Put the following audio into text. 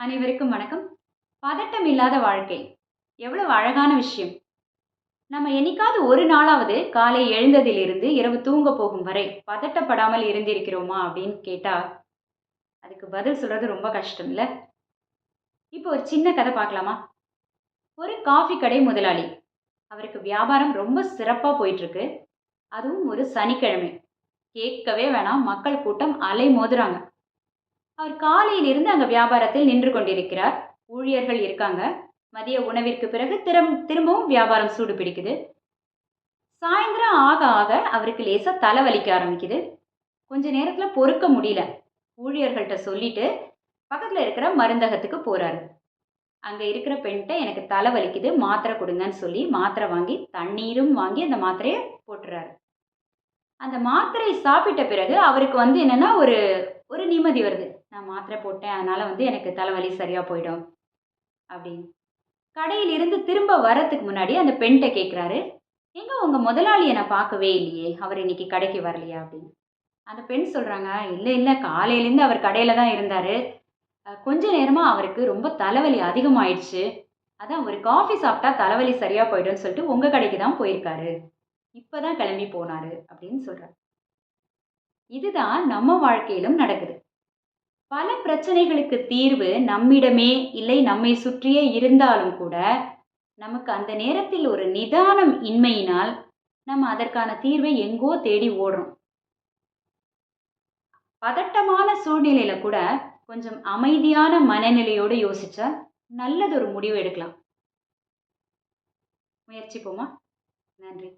அனைவருக்கும் வணக்கம். பதட்டம் இல்லாத வாழ்க்கை. எவ்வளவு அழகான விஷயம். நம்ம என்னைக்காவது ஒரு நாளாவது காலை எழுந்ததிலிருந்து இரவு தூங்க போகும் வரை பதட்டப்படாமல் இருந்திருக்கிறோமா அப்படின்னு கேட்டால் அதுக்கு பதில் சொல்கிறது ரொம்ப கஷ்டம் இல்லை இப்போ ஒரு சின்ன கதை பார்க்கலாமா? ஒரு காஃபி கடை முதலாளி. அவருக்கு வியாபாரம் ரொம்ப சிறப்பாக போயிட்டுருக்கு. அதுவும் ஒரு சனிக்கிழமை. கேட்கவே வேணாம். மக்கள் கூட்டம் அலை மோதுறாங்க அவர் காலையிலிருந்து அங்கே வியாபாரத்தில் நின்று கொண்டிருக்கிறார். ஊழியர்கள் இருக்காங்க. மதிய உணவிற்கு பிறகு திரும் திரும்பவும் வியாபாரம் சூடு பிடிக்குது. சாயந்தரம் ஆக ஆக அவருக்கு லேசாக தலைவலிக்க ஆரம்பிக்குது. கொஞ்ச நேரத்தில் பொறுக்க முடியல. ஊழியர்கள்ட்ட சொல்லிட்டு பக்கத்தில் இருக்கிற மருந்தகத்துக்கு போகிறாரு அங்கே இருக்கிற பெண்கிட்ட எனக்கு தலை வலிக்குது மாத்திரை கொடுங்கன்னு சொல்லி மாத்திரை வாங்கி தண்ணீரும் வாங்கி அந்த மாத்திரையை போட்டுறாரு. அந்த மாத்திரை சாப்பிட்ட பிறகு அவருக்கு வந்து என்னென்னா ஒரு ஒரு நிம்மதி வருது. நான் மாத்திரை போட்டேன் அதனால் வந்து எனக்கு தலைவலி சரியாக போயிடும் அப்படின்னு. கடையிலிருந்து திரும்ப வரத்துக்கு முன்னாடி அந்த பெண்கிட்ட கேட்குறாரு எங்கே உங்கள் முதலாளியை நான் பார்க்கவே இல்லையே அவர் இன்னைக்கு கடைக்கு வரலையா? அப்படின்னு. அந்த பெண் சொல்கிறாங்க இல்லை இல்லை காலையிலேருந்து அவர் கடையில் தான் இருந்தார். கொஞ்ச நேரமாக அவருக்கு ரொம்ப தலைவலி அதிகமாயிடுச்சு. அதான் ஒரு காஃபி சாப்பிட்டா தலைவலி சரியாக போயிடும்னு சொல்லிட்டு உங்கள் கடைக்கு தான் போயிருக்காரு. இப்போ தான் கிளம்பி போனார் அப்படின்னு சொல்கிறார் இதுதான் நம்ம வாழ்க்கையிலும் நடக்குது. பல பிரச்சனைகளுக்கு தீர்வு நம்மிடமே இல்லை நம்மை சுற்றியே இருந்தாலும் கூட நமக்கு அந்த நேரத்தில் ஒரு நிதானம் இன்மையினால் நம்ம அதற்கான தீர்வை எங்கோ தேடி ஓடுறோம். பதட்டமான சூழ்நிலையில கூட கொஞ்சம் அமைதியான மனநிலையோடு யோசிச்சா நல்லதொரு முடிவு எடுக்கலாம். முயற்சிப்போமா? நன்றி.